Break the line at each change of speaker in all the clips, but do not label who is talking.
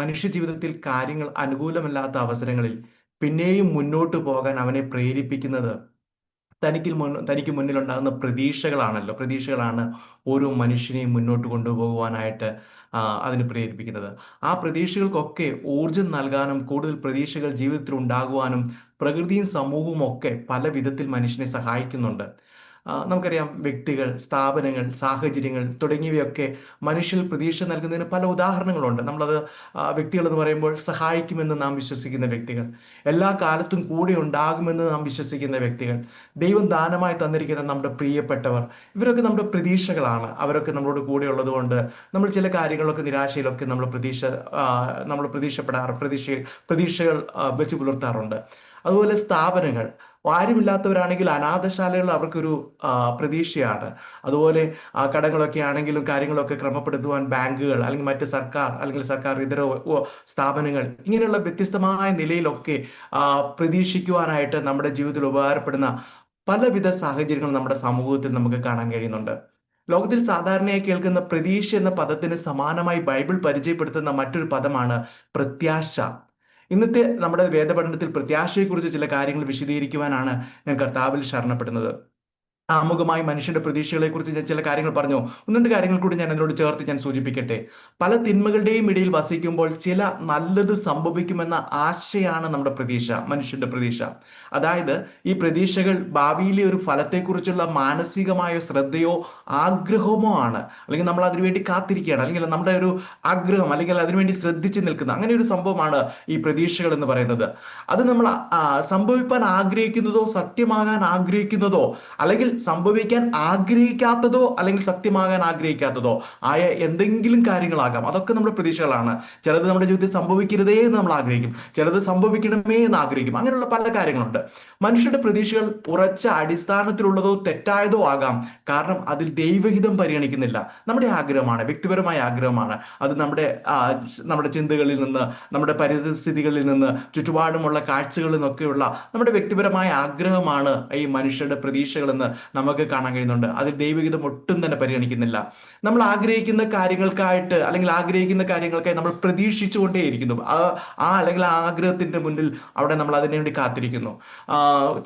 മനുഷ്യ ജീവിതത്തിൽ കാര്യങ്ങൾ അനുകൂലമല്ലാത്ത അവസരങ്ങളിൽ പിന്നെയും മുന്നോട്ട് പോകാൻ അവനെ പ്രേരിപ്പിക്കുന്നത് തനിക്ക് മുൻ തനിക്ക് മുന്നിലുണ്ടാകുന്ന പ്രതീക്ഷകളാണല്ലോ. പ്രതീക്ഷകളാണ് ഓരോ മനുഷ്യനെയും മുന്നോട്ട് കൊണ്ടുപോകുവാനായിട്ട് അതിന് പ്രേരിപ്പിക്കുന്നത്. ആ പ്രതീക്ഷകൾക്കൊക്കെ ഊർജം നൽകാനും കൂടുതൽ പ്രതീക്ഷകൾ ജീവിതത്തിൽ ഉണ്ടാകുവാനും പ്രകൃതിയും സമൂഹവും ഒക്കെ പല വിധത്തിൽ മനുഷ്യനെ സഹായിക്കുന്നുണ്ട്. നമുക്കറിയാം വ്യക്തികൾ സ്ഥാപനങ്ങൾ സാഹചര്യങ്ങൾ തുടങ്ങിയവയൊക്കെ മനുഷ്യൽ പ്രതീക്ഷ നൽകുന്നതിന് പല ഉദാഹരണങ്ങളുണ്ട്. നമ്മളത് വ്യക്തികൾ എന്ന് പറയുമ്പോൾ സഹായിക്കുമെന്ന് നാം വിശ്വസിക്കുന്ന വ്യക്തികൾ എല്ലാ കാലത്തും കൂടെ ഉണ്ടാകുമെന്ന് നാം വിശ്വസിക്കുന്ന വ്യക്തികൾ ദൈവം ദാനമായി തന്നിരിക്കുന്ന നമ്മുടെ പ്രിയപ്പെട്ടവർ ഇവരൊക്കെ നമ്മുടെ പ്രതീക്ഷകളാണ്. അവരൊക്കെ നമ്മളോട് കൂടെ ഉള്ളതുകൊണ്ട് നമ്മൾ ചില കാര്യങ്ങളൊക്കെ നിരാശയിലൊക്കെ നമ്മൾ പ്രതീക്ഷ നമ്മൾ പ്രതീക്ഷപ്പെടാറ് പ്രതീക്ഷ പ്രതീക്ഷകൾ വെച്ച് പുലർത്താറുണ്ട്. അതുപോലെ സ്ഥാപനങ്ങൾ ആരുമില്ലാത്തവരാണെങ്കിൽ അനാഥശാലകൾ അവർക്കൊരു പ്രതീക്ഷയാണ്. അതുപോലെ ആ, കടങ്ങളൊക്കെ ആണെങ്കിലും കാര്യങ്ങളൊക്കെ ക്രമപ്പെടുത്തുവാൻ ബാങ്കുകൾ അല്ലെങ്കിൽ മറ്റ് സർക്കാർ അല്ലെങ്കിൽ സർക്കാർ ഇതര സ്ഥാപനങ്ങൾ ഇങ്ങനെയുള്ള വ്യത്യസ്തമായ നിലയിലൊക്കെ പ്രതീക്ഷിക്കുവാനായിട്ട് നമ്മുടെ ജീവിതത്തിൽ ഉപകാരപ്പെടുന്ന പലവിധ സാഹചര്യങ്ങൾ നമ്മുടെ സമൂഹത്തിൽ നമുക്ക് കാണാൻ കഴിയുന്നുണ്ട്. ലോകത്തിൽ സാധാരണയായി കേൾക്കുന്ന പ്രതീക്ഷ എന്ന പദത്തിന് സമാനമായി ബൈബിൾ പരിചയപ്പെടുത്തുന്ന മറ്റൊരു പദമാണ് പ്രത്യാശ. ഇന്നത്തെ നമ്മുടെ വേദപഠനത്തിൽ പ്രത്യാശയെക്കുറിച്ച് ചില കാര്യങ്ങൾ വിശദീകരിക്കുവാനാണ് ഞാൻ കർത്താവിൽ ശരണപ്പെടുന്നത്. ആമുഖമായി മനുഷ്യന്റെ പ്രതീക്ഷകളെ കുറിച്ച് ഞാൻ ചില കാര്യങ്ങൾ പറഞ്ഞു. ഒന്ന് രണ്ട് കാര്യങ്ങൾ കൂടി ഞാൻ അതിനോട് ചേർത്ത് ഞാൻ സൂചിപ്പിക്കട്ടെ. പല തിന്മകളുടെയും ഇടയിൽ വസിക്കുമ്പോൾ ചില നല്ലത് സംഭവിക്കുമെന്ന ആശയാണ് നമ്മുടെ പ്രതീക്ഷ മനുഷ്യന്റെ പ്രതീക്ഷ. അതായത് ഈ പ്രതീക്ഷകൾ ഭാവിയിലെ ഒരു ഫലത്തെക്കുറിച്ചുള്ള മാനസികമായ ശ്രദ്ധയോ ആഗ്രഹമോ ആണ്. അല്ലെങ്കിൽ നമ്മൾ അതിനുവേണ്ടി കാത്തിരിക്കുകയാണ്. അല്ലെങ്കിൽ നമ്മുടെ ഒരു ആഗ്രഹം അല്ലെങ്കിൽ അതിനുവേണ്ടി ശ്രദ്ധിച്ചു നിൽക്കുന്ന അങ്ങനെ ഒരു സംഭവമാണ് ഈ പ്രതീക്ഷകൾ എന്ന് പറയുന്നത്. അത് നമ്മൾ സംഭവിപ്പാൻ ആഗ്രഹിക്കുന്നതോ സത്യമാകാൻ ആഗ്രഹിക്കുന്നതോ അല്ലെങ്കിൽ സംഭവിക്കാൻ ആഗ്രഹിക്കാത്തതോ അല്ലെങ്കിൽ സത്യമാകാൻ ആഗ്രഹിക്കാത്തതോ ആയ എന്തെങ്കിലും കാര്യങ്ങളാകാം. അതൊക്കെ നമ്മുടെ പ്രതീക്ഷകളാണ്. ചിലത് നമ്മുടെ ജീവിതത്തിൽ സംഭവിക്കരുതേ എന്ന് നമ്മൾ ആഗ്രഹിക്കും. ചിലത് സംഭവിക്കണമേ എന്ന് ആഗ്രഹിക്കും. അങ്ങനെയുള്ള പല കാര്യങ്ങളുണ്ട്. മനുഷ്യരുടെ പ്രതീക്ഷകൾ ഉറച്ച അടിസ്ഥാനത്തിലുള്ളതോ തെറ്റായതോ ആകാം. കാരണം അതിൽ ദൈവഹിതം പരിഗണിക്കുന്നില്ല. നമ്മുടെ ആഗ്രഹമാണ്. വ്യക്തിപരമായ ആഗ്രഹമാണ്. അത് നമ്മുടെ നമ്മുടെ ചിന്തകളിൽ നിന്ന് നമ്മുടെ പരിസ്ഥിതികളിൽ നിന്ന് ചുറ്റുപാടുമുള്ള കാഴ്ചകളിൽ നിന്നൊക്കെയുള്ള നമ്മുടെ വ്യക്തിപരമായ ആഗ്രഹമാണ് ഈ മനുഷ്യരുടെ പ്രതീക്ഷകളെന്ന് നമുക്ക് കാണാൻ കഴിയുന്നുണ്ട്. അതിൽ ദൈവഗീതം ഒട്ടും തന്നെ പരിഗണിക്കുന്നില്ല. നമ്മൾ ആഗ്രഹിക്കുന്ന കാര്യങ്ങൾക്കായിട്ട് അല്ലെങ്കിൽ ആഗ്രഹിക്കുന്ന കാര്യങ്ങൾക്കായി നമ്മൾ പ്രതീക്ഷിച്ചുകൊണ്ടേയിരിക്കുന്നു. ആ അല്ലെങ്കിൽ ആ ആഗ്രഹത്തിന്റെ മുന്നിൽ അവിടെ നമ്മൾ അതിനു വേണ്ടി കാത്തിരിക്കുന്നു.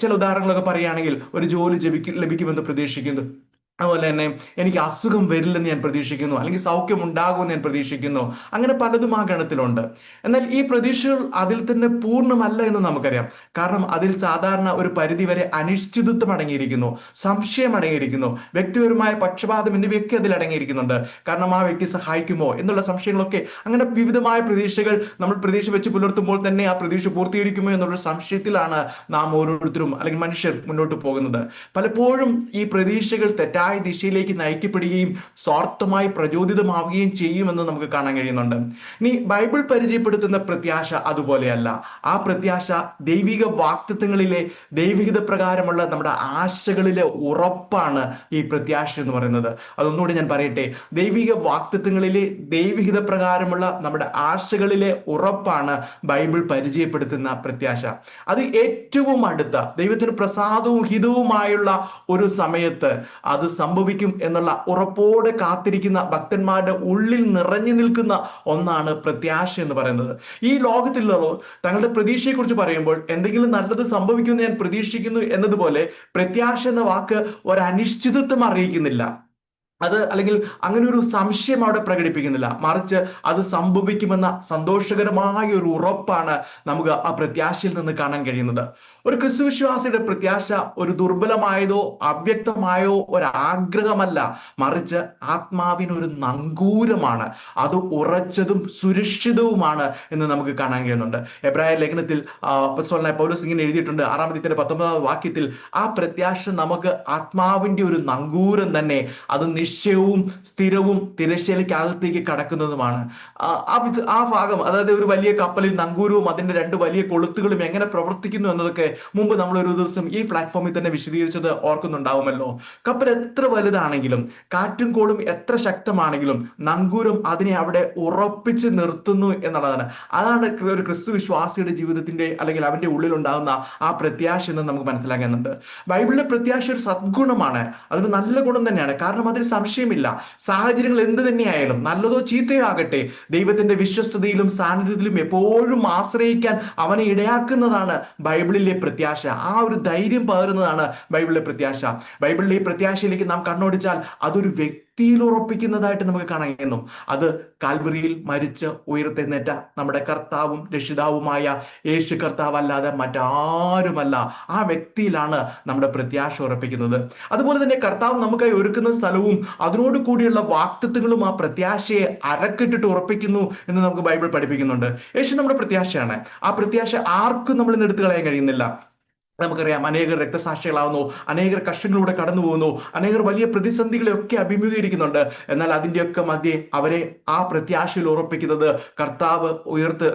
ചില ഉദാഹരണങ്ങളൊക്കെ പറയുകയാണെങ്കിൽ ഒരു ജോലി ലഭിക്കുമെന്ന് പ്രതീക്ഷിക്കുന്നു. അതുപോലെ തന്നെ എനിക്ക് അസുഖം വരില്ലെന്ന് ഞാൻ പ്രതീക്ഷിക്കുന്നു അല്ലെങ്കിൽ സൗഖ്യം ഉണ്ടാകുമെന്ന് ഞാൻ പ്രതീക്ഷിക്കുന്നു. അങ്ങനെ പലതും ആ ഗണത്തിലുണ്ട്. എന്നാൽ ഈ പ്രതീക്ഷകൾ അതിൽ തന്നെ പൂർണമല്ല എന്ന് നമുക്കറിയാം. കാരണം അതിൽ സാധാരണ ഒരു പരിധി വരെ അനിശ്ചിതത്വം അടങ്ങിയിരിക്കുന്നു സംശയം അടങ്ങിയിരിക്കുന്നു വ്യക്തിപരമായ പക്ഷപാതം എന്നിവയൊക്കെ അതിൽ അടങ്ങിയിരിക്കുന്നുണ്ട്. കാരണം ആ വ്യക്തി സഹായിക്കുമോ എന്നുള്ള സംശയങ്ങളൊക്കെ അങ്ങനെ വിവിധമായ പ്രതീക്ഷകൾ നമ്മൾ പ്രതീക്ഷ വെച്ച് പുലർത്തുമ്പോൾ തന്നെ ആ പ്രതീക്ഷ പൂർത്തീകരിക്കുമോ എന്നുള്ള സംശയത്തിലാണ് നാം ഓരോരുത്തരും അല്ലെങ്കിൽ മനുഷ്യർ മുന്നോട്ട് പോകുന്നത്. പലപ്പോഴും ഈ പ്രതീക്ഷകൾ തെറ്റായ ദിശയിലേക്ക് നയിക്കപ്പെടുകയും സ്വാർത്ഥമായി പ്രചോദിതമാവുകയും ചെയ്യുമെന്ന് നമുക്ക് കാണാൻ കഴിയുന്നുണ്ട്. ഇനി ബൈബിൾ പരിചയപ്പെടുത്തുന്ന പ്രത്യാശ അതുപോലെയല്ല. ആ പ്രത്യാശ ദൈവിക വാക്തത്വങ്ങളിലെ ദൈവികത പ്രകാരമുള്ള നമ്മുടെ ആശകളിലെ ഉറപ്പാണ് ഈ പ്രത്യാശ എന്ന് പറയുന്നത്. അതൊന്നുകൂടി ഞാൻ പറയട്ടെ. ദൈവിക വാക്തത്വങ്ങളിലെ ദൈവികത പ്രകാരമുള്ള നമ്മുടെ ആശകളിലെ ഉറപ്പാണ് ബൈബിൾ പരിചയപ്പെടുത്തുന്ന പ്രത്യാശ. അത് ഏറ്റവും അടുത്ത ദൈവത്തിന് പ്രസാദവും ഹിതവുമായുള്ള ഒരു സമയത്ത് അത് സംഭവിക്കും എന്നുള്ള ഉറപ്പോടെ കാത്തിരിക്കുന്ന ഭക്തന്മാരുടെ ഉള്ളിൽ നിറഞ്ഞു നിൽക്കുന്ന ഒന്നാണ് പ്രത്യാശ എന്ന് പറയുന്നത്. ഈ ലോകത്തിലുള്ളവർ തങ്ങളുടെ പ്രതീക്ഷയെക്കുറിച്ച് പറയുമ്പോൾ എന്തെങ്കിലും നല്ലത് സംഭവിക്കുമെന്ന് ഞാൻ പ്രതീക്ഷിക്കുന്നു എന്നതുപോലെ പ്രത്യാശ എന്ന വാക്ക് ഒരു അനിശ്ചിതത്വം അറിയിക്കുന്നില്ല. അത് അല്ലെങ്കിൽ അങ്ങനെ ഒരു സംശയം അവിടെ പ്രകടിപ്പിക്കുന്നില്ല. മറിച്ച് അത് സംഭവിക്കുമെന്ന സന്തോഷകരമായ ഒരു ഉറപ്പാണ് നമുക്ക് ആ പ്രത്യാശയിൽ നിന്ന് കാണാൻ കഴിയുന്നത്. ഒരു ക്രിസ്തുവിശ്വാസിയുടെ പ്രത്യാശ ഒരു ദുർബലമായതോ അവ്യക്തമായോ ഒരാഗ്രഹമല്ല. മറിച്ച് ആത്മാവിനൊരു നങ്കൂരമാണ്. അത് ഉറച്ചതും സുരക്ഷിതവുമാണ് എന്ന് നമുക്ക് കാണാൻ കഴിയുന്നുണ്ട്. എബ്രായ ലേഖനത്തിൽ പൗലോസ് ഇങ്ങനെ എഴുതിയിട്ടുണ്ട്. ആറാമത്തെ പത്തൊമ്പതാം വാക്യത്തിൽ ആ പ്രത്യാശ നമുക്ക് ആത്മാവിന്റെ ഒരു നങ്കൂരം തന്നെ അത് നിശ്ചയവും സ്ഥിരവും തിരശ്ശേലയ്ക്ക് അകത്തേക്ക് കടക്കുന്നതുമാണ്. ആ ആ ഭാഗം അതായത് ഒരു വലിയ കപ്പലിൽ നങ്കൂരവും അതിന്റെ രണ്ട് വലിയ കൊളുത്തുകളും എങ്ങനെ പ്രവർത്തിക്കുന്നു എന്നതൊക്കെ മുമ്പ് നമ്മൾ ഒരു ദിവസം ഈ പ്ലാറ്റ്ഫോമിൽ തന്നെ വിശദീകരിച്ചത് ഓർക്കുന്നുണ്ടാവുമല്ലോ. കപ്പൽ എത്ര വലുതാണെങ്കിലും കാറ്റും കോളും എത്ര ശക്തമാണെങ്കിലും നങ്കൂരം അതിനെ അവിടെ ഉറപ്പിച്ച് നിർത്തുന്നു എന്നുള്ളതാണ്. അതാണ് ഒരു ക്രിസ്തു വിശ്വാസിയുടെ ജീവിതത്തിന്റെ അല്ലെങ്കിൽ അവന്റെ ഉള്ളിൽ ഉണ്ടാകുന്ന ആ പ്രത്യാശ എന്ന് നമുക്ക് മനസ്സിലാക്കുന്നുണ്ട് ബൈബിളിലെ പ്രത്യാശ ഒരു സദ്ഗുണമാണ്. അതൊരു നല്ല ഗുണം തന്നെയാണ്. കാരണം അതിൽ സംശയമില്ല. സാഹചര്യങ്ങൾ എന്ത് തന്നെയായാലും നല്ലതോ ചീത്തയോ ആകട്ടെ ദൈവത്തിന്റെ വിശ്വസ്തതയിലും സാന്നിധ്യത്തിലും എപ്പോഴും ആശ്രയിക്കാൻ അവനെ ഇടയാക്കുന്നതാണ് ബൈബിളിലെ പ്രത്യാശ. ആ ഒരു ധൈര്യം പകരുന്നതാണ് ബൈബിളിലെ പ്രത്യാശ. ബൈബിളിലെ ഈ പ്രത്യാശയിലേക്ക് നാം കണ്ണോടിച്ചാൽ അതൊരു വ്യക്തിയിൽ ഉറപ്പിക്കുന്നതായിട്ട് നമുക്ക് കാണാൻ കഴിയുന്നു. അത് കാൽവറിയിൽ മരിച്ച് ഉയർത്തെഴുന്നേറ്റ നമ്മുടെ കർത്താവും രക്ഷിതാവുമായ യേശു കർത്താവല്ലാതെ മറ്റാരുമല്ല. ആ വ്യക്തിയിലാണ് നമ്മുടെ പ്രത്യാശ ഉറപ്പിക്കുന്നത്. അതുപോലെ തന്നെ കർത്താവ് നമുക്കായി ഒരുക്കുന്ന സ്ഥലവും അതിനോട് കൂടിയുള്ള വാക്തത്വങ്ങളും ആ പ്രത്യാശയെ അരക്കിട്ടിട്ട് ഉറപ്പിക്കുന്നു എന്ന് നമുക്ക് ബൈബിൾ പഠിപ്പിക്കുന്നുണ്ട്. യേശു നമ്മുടെ പ്രത്യാശയാണ്. ആ പ്രത്യാശ ആർക്കും നമ്മൾ ഇന്ന് എടുത്തു കളയാൻ കഴിയുന്നില്ല. നമുക്കറിയാം അനേകർ രക്തസാക്ഷികളാവുന്നു അനേകർ കഷ്ടങ്ങളിലൂടെ കടന്നു പോകുന്നു അനേകർ വലിയ പ്രതിസന്ധികളെയൊക്കെ അഭിമുഖീകരിക്കുന്നുണ്ട്. എന്നാൽ അതിന്റെയൊക്കെ മധ്യേ അവരെ ആ പ്രത്യാശയിൽ ഉറപ്പിക്കുന്നത് കർത്താവ് ഉയർത്ത്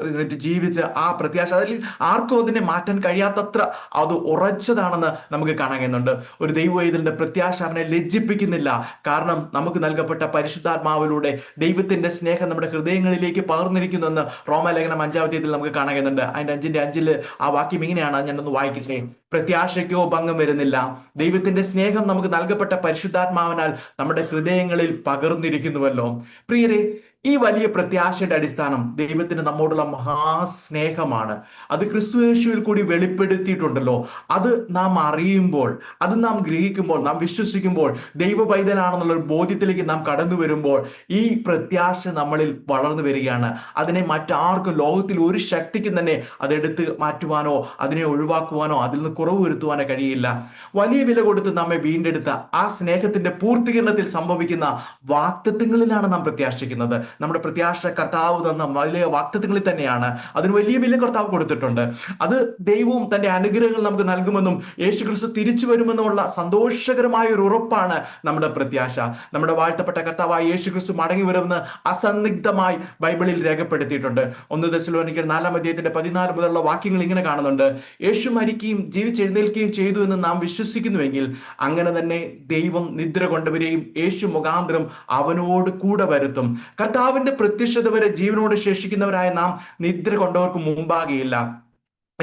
ജീവിച്ച് ആ പ്രത്യാശ അതിൽ ആർക്കും അതിനെ മാറ്റാൻ കഴിയാത്തത്ര അത് ഉറച്ചതാണെന്ന് നമുക്ക് കാണാൻ കഴിയുന്നുണ്ട്. ഒരു ദൈവവൈതലിന്റെ പ്രത്യാശ അവനെ ലജ്ജിപ്പിക്കുന്നില്ല. കാരണം നമുക്ക് നൽകപ്പെട്ട പരിശുദ്ധാത്മാവിലൂടെ ദൈവത്തിന്റെ സ്നേഹം നമ്മുടെ ഹൃദയങ്ങളിലേക്ക് പകർന്നിരിക്കുന്നെന്ന് റോമലേഖനം അഞ്ചാമത്തേതിൽ നമുക്ക് കാണാൻ കഴിയുന്നുണ്ട്. അതിന്റെ അഞ്ചിന്റെ അഞ്ചിൽ ആ വാക്യം ഇങ്ങനെയാണ് ഞാനൊന്ന് വായിക്കട്ടെ. പ്രത്യാശയ്ക്കോ ഭംഗം വരുന്നില്ല. ദൈവത്തിന്റെ സ്നേഹം നമുക്ക് നൽകപ്പെട്ട പരിശുദ്ധാത്മാവിനാൽ നമ്മുടെ ഹൃദയങ്ങളിൽ പകർന്നിരിക്കുന്നുവല്ലോ. പ്രിയരെ ഈ വലിയ പ്രത്യാശയുടെ അടിസ്ഥാനം ദൈവത്തിന് നമ്മോടുള്ള മഹാസ്നേഹമാണ്. അത് ക്രിസ്തു യേശുവിൽ കൂടി വെളിപ്പെടുത്തിയിട്ടുണ്ടല്ലോ. അത് നാം അറിയുമ്പോൾ അത് നാം ഗ്രഹിക്കുമ്പോൾ നാം വിശ്വസിക്കുമ്പോൾ ദൈവ പൈതലാണെന്നുള്ള ഒരു ബോധ്യത്തിലേക്ക് നാം കടന്നു വരുമ്പോൾ ഈ പ്രത്യാശ നമ്മളിൽ വളർന്നു വരികയാണ്. അതിനെ മറ്റാർക്കും ലോകത്തിൽ ഒരു ശക്തിക്കും തന്നെ അതെടുത്ത് മാറ്റുവാനോ അതിനെ ഒഴിവാക്കുവാനോ അതിൽ നിന്ന് കുറവ് വരുത്തുവാനോ കഴിയില്ല. വലിയ വില കൊടുത്ത് നമ്മെ വീണ്ടെടുത്ത ആ സ്നേഹത്തിന്റെ പൂർത്തീകരണത്തിൽ സംഭവിക്കുന്ന വാക്തത്വങ്ങളിലാണ് നാം പ്രത്യാശിക്കുന്നത്. നമ്മുടെ പ്രത്യാശ കർത്താവ് തന്ന വലിയ വാക്തത്വങ്ങളിൽ തന്നെയാണ്. അതിന് വലിയ വലിയ കർത്താവ് കൊടുത്തിട്ടുണ്ട്. അത് ദൈവവും തന്റെ അനുഗ്രഹങ്ങൾ നമുക്ക് നൽകുമെന്നും യേശു ക്രിസ്തു തിരിച്ചു വരുമെന്നുമുള്ള സന്തോഷകരമായ ഒരു ഉറപ്പാണ് നമ്മുടെ പ്രത്യാശ. നമ്മുടെ വാഴ്ത്തപ്പെട്ട കർത്താവായ യേശു ക്രിസ്തു മടങ്ങി വരുമെന്ന് അസന്നിഗ്ധമായി ബൈബിളിൽ രേഖപ്പെടുത്തിയിട്ടുണ്ട്. ഒന്ന് ദശലോനിക്കൽ നാലാം അധ്യായത്തിന്റെ പതിനാല് മുതലുള്ള വാക്യങ്ങൾ ഇങ്ങനെ കാണുന്നുണ്ട്. യേശു മരിക്കുകയും ജീവിച്ചെഴുന്നേൽക്കുകയും ചെയ്തു എന്ന് നാം വിശ്വസിക്കുന്നുവെങ്കിൽ അങ്ങനെ തന്നെ ദൈവം നിദ്ര കൊണ്ടവരെയും യേശു മുഖാന്തരം അവനോട് കൂടെ വരുത്തും. കർത്താവിന്റെ പ്രത്യക്ഷത വരെ ജീവനോട് ശേഷിക്കുന്നവരായ നാം നിദ്ര കൊണ്ടവർക്ക് മുമ്പാകെയില്ല.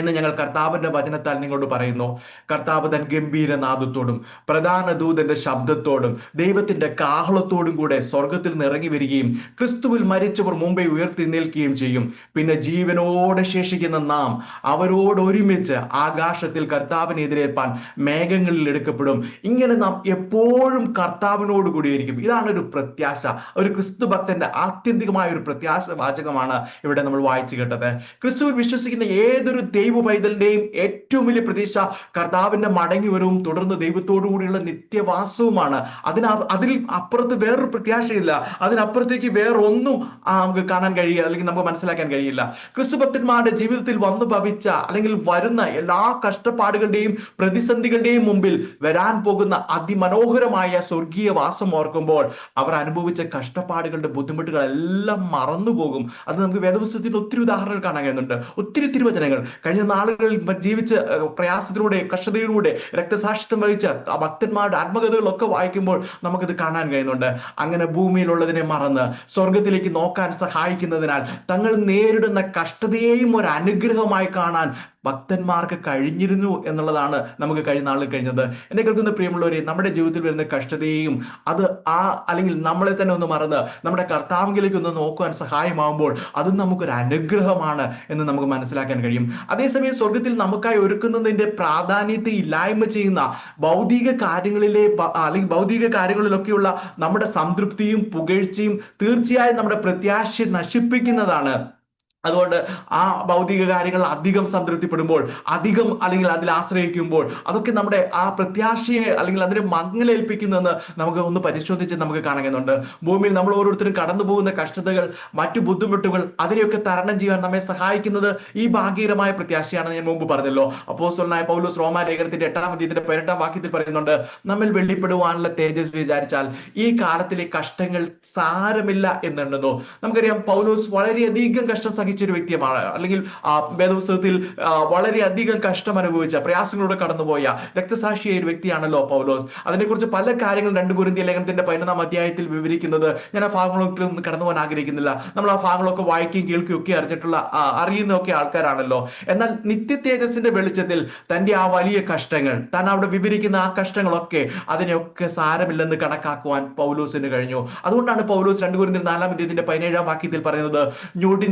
എന്ന് ഞങ്ങൾ കർത്താവിന്റെ വചനത്താൽ നിങ്ങളോട് പറയുന്നു. കർത്താവ് തൻ ഗംഭീര നാദത്തോടും പ്രധാന ദൂതന്റെ ശബ്ദത്തോടും ദൈവത്തിന്റെ കാഹളത്തോടും കൂടെ സ്വർഗത്തിൽ നിറങ്ങി വരികയും ക്രിസ്തുവിൽ മരിച്ചവർ മുമ്പേ ഉയർത്തി നിൽക്കുകയും ചെയ്യും. പിന്നെ ജീവനോടെ ശേഷിക്കുന്ന നാം അവരോട് ഒരുമിച്ച് ആകാശത്തിൽ കർത്താവിനെ എതിരേൽപ്പാൻ മേഘങ്ങളിൽ എടുക്കപ്പെടും. ഇങ്ങനെ നാം എപ്പോഴും കർത്താവിനോട് കൂടിയായിരിക്കും ഇതാണ് ഒരു പ്രത്യാശ. ഒരു ക്രിസ്തു ഭക്തന്റെ ആത്യന്തികമായ ഒരു പ്രത്യാശ വാചകമാണ് ഇവിടെ നമ്മൾ വായിച്ചു കേട്ടത്. ക്രിസ്തുവിൽ വിശ്വസിക്കുന്ന ഏതൊരു ദൈവ പൈതലിന്റെയും ഏറ്റവും വലിയ പ്രതീക്ഷ കർത്താവിന്റെ മടങ്ങി വരവും തുടർന്ന് ദൈവത്തോടു കൂടിയുള്ള നിത്യവാസവുമാണ്. അതിന അതിൽ അപ്പുറത്ത് വേറൊരു പ്രത്യാശയില്ല. അതിനപ്പുറത്തേക്ക് വേറൊന്നും നമുക്ക് കാണാൻ കഴിയില്ല അല്ലെങ്കിൽ നമുക്ക് മനസ്സിലാക്കാൻ കഴിയില്ല. ക്രിസ്തു ഭക്തന്മാരുടെ ജീവിതത്തിൽ വന്നു ഭവിച്ച അല്ലെങ്കിൽ വരുന്ന എല്ലാ കഷ്ടപ്പാടുകളുടെയും പ്രതിസന്ധികളുടെയും മുമ്പിൽ വരാൻ പോകുന്ന അതിമനോഹരമായ സ്വർഗീയ വാസം ഓർക്കുമ്പോൾ അവർ അനുഭവിച്ച കഷ്ടപ്പാടുകളുടെ ബുദ്ധിമുട്ടുകളെല്ലാം മറന്നുപോകും. മറന്നു പോകും അത് നമുക്ക് വേദപുസ്തകത്തിൽ ഒത്തിരി ഉദാഹരണങ്ങൾ കാണാൻ കഴിയുന്നുണ്ട്. ഒത്തിരി തിരുവചനങ്ങൾ. കഴിഞ്ഞ നാളുകളിൽ മ- ജീവിച്ച് പ്രയാസത്തിലൂടെ കഷ്ടതയിലൂടെ രക്തസാക്ഷിത്വം വഹിച്ച ആ ഭക്തന്മാരുടെ ആത്മകഥകളൊക്കെ വായിക്കുമ്പോൾ നമുക്കിത് കാണാൻ കഴിയുന്നുണ്ട്. അങ്ങനെ ഭൂമിയിലുള്ളതിനെ മറന്ന് സ്വർഗത്തിലേക്ക് നോക്കാൻ സഹായിക്കുന്നതിനാൽ തങ്ങൾ നേരിടുന്ന കഷ്ടതയെയും ഒരു അനുഗ്രഹമായി കാണാൻ ഭക്തന്മാർക്ക് കഴിഞ്ഞിരുന്നു എന്നുള്ളതാണ് നമുക്ക് കഴിഞ്ഞ നാളിൽ കഴിഞ്ഞത്. എന്നെ കേൾക്കുന്ന പ്രിയമുള്ളവരെ നമ്മുടെ ജീവിതത്തിൽ വരുന്ന കഷ്ടതയെയും അത് ആ അല്ലെങ്കിൽ നമ്മളെ തന്നെ ഒന്ന് മറന്ന് നമ്മുടെ കർത്താവിലേക്ക് ഒന്ന് നോക്കുവാൻ സഹായമാകുമ്പോൾ അതും നമുക്കൊരു അനുഗ്രഹമാണ് എന്ന് നമുക്ക് മനസ്സിലാക്കാൻ കഴിയും. അതേസമയം സ്വർഗത്തിൽ നമുക്കായി ഒരുക്കുന്നതിന്റെ പ്രാധാന്യത്തെ ഇല്ലായ്മ ചെയ്യുന്ന ഭൗതിക കാര്യങ്ങളിലെ അല്ലെങ്കിൽ ഭൗതിക കാര്യങ്ങളിലൊക്കെയുള്ള നമ്മുടെ സംതൃപ്തിയും പുകഴ്ചയും തീർച്ചയായും നമ്മുടെ പ്രത്യാശ നശിപ്പിക്കുന്നതാണ്. അതുകൊണ്ട് ആ ഭൗതിക കാര്യങ്ങൾ അധികം സംതൃപ്തിപ്പെടുമ്പോൾ അധികം അല്ലെങ്കിൽ അതിൽ ആശ്രയിക്കുമ്പോൾ അതൊക്കെ നമ്മുടെ ആ പ്രത്യാശയെ അല്ലെങ്കിൽ അതിനെ മങ്ങലേൽപ്പിക്കുന്നെന്ന് നമുക്ക് ഒന്ന് പരിശോധിച്ച് നമുക്ക് കാണുന്നുണ്ട് ഭൂമിയിൽ നമ്മൾ ഓരോരുത്തരും കടന്നു പോകുന്ന കഷ്ടതകൾ മറ്റു ബുദ്ധിമുട്ടുകൾ അതിനെയൊക്കെ തരണം ചെയ്യാൻ നമ്മെ സഹായിക്കുന്നത് ഈ ഭാഗ്യകരമായ പ്രത്യാശയാണ് ഞാൻ മുമ്പ് പറഞ്ഞല്ലോ. അപ്പോസ്തലനായ പൗലോസ് റോമാ ലേഖനത്തിന്റെ എട്ടാം അധ്യായത്തിന്റെ പതിനെട്ടാം വാക്യത്തിൽ പറയുന്നുണ്ട് നമ്മിൽ വെളിപ്പെടുവാനുള്ള തേജസ് വിചാരിച്ചാൽ ഈ കാലത്തിലെ കഷ്ടങ്ങൾ സാരമില്ല എന്നുണ്ടെന്നോ നമുക്കറിയാം പൗലോസ് വളരെയധികം കഷ്ടം സഹിച്ചു ഒരു വ്യക്തിയാണ് അല്ലെങ്കിൽ വേദപുസ്തകത്തിൽ വളരെയധികം കഷ്ടം അനുഭവിച്ച പ്രയാസങ്ങളോട് കടന്നുപോയ രക്തസാക്ഷിയായ ഒരു വ്യക്തിയാണല്ലോ പൗലോസ്. അതിനെക്കുറിച്ച് പല കാര്യങ്ങൾ രണ്ട് കുരുന്തിയ ലേഖനത്തിന്റെ പതിനൊന്നാം അധ്യായത്തിൽ വിവരിക്കുന്നത് ഞാൻ ആ ഭാഗങ്ങളൊക്കെ ഒന്ന് കടന്നു പോകാൻ ആഗ്രഹിക്കുന്നില്ല. നമ്മൾ ആ ഭാഗങ്ങളൊക്കെ വായിക്കുകയും കേൾക്കുകയും ഒക്കെ അറിഞ്ഞിട്ടുള്ള അറിയുന്നൊക്കെ ആൾക്കാരാണല്ലോ. എന്നാൽ നിത്യ തേജസിന്റെ വെളിച്ചത്തിൽ തന്റെ ആ വലിയ കഷ്ടങ്ങൾ താൻ അവിടെ വിവരിക്കുന്ന ആ കഷ്ടങ്ങളൊക്കെ അതിനെയൊക്കെ സാരമില്ലെന്ന് കണക്കാക്കുവാൻ പൗലോസിന് കഴിഞ്ഞു. അതുകൊണ്ടാണ് പൗലോസ് രണ്ട് കുരുന്തിൽ നാലാം അധ്യായത്തിന്റെ പതിനേഴാം വാക്യത്തിൽ പറയുന്നത് ഞൊടി